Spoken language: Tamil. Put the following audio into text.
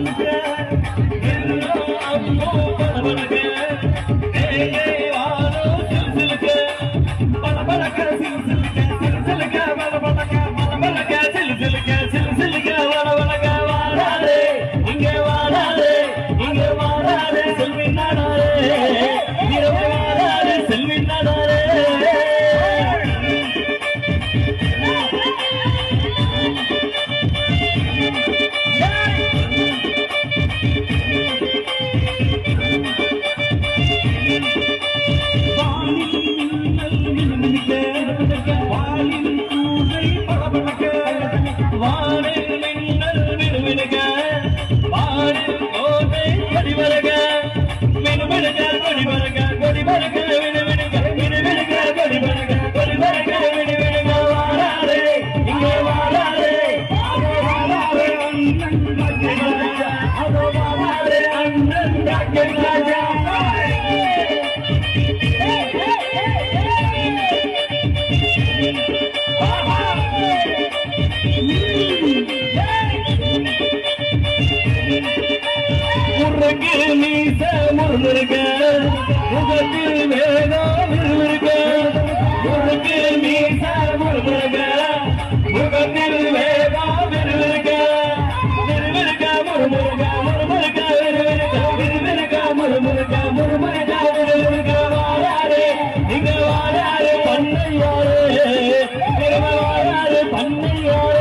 will be. முருகு மீச முருக முகத்தில் வேதம் இருக்க முருகு மீச முருக முகத்தில் வேதம் இருக்க இருக்க முருக Yeah.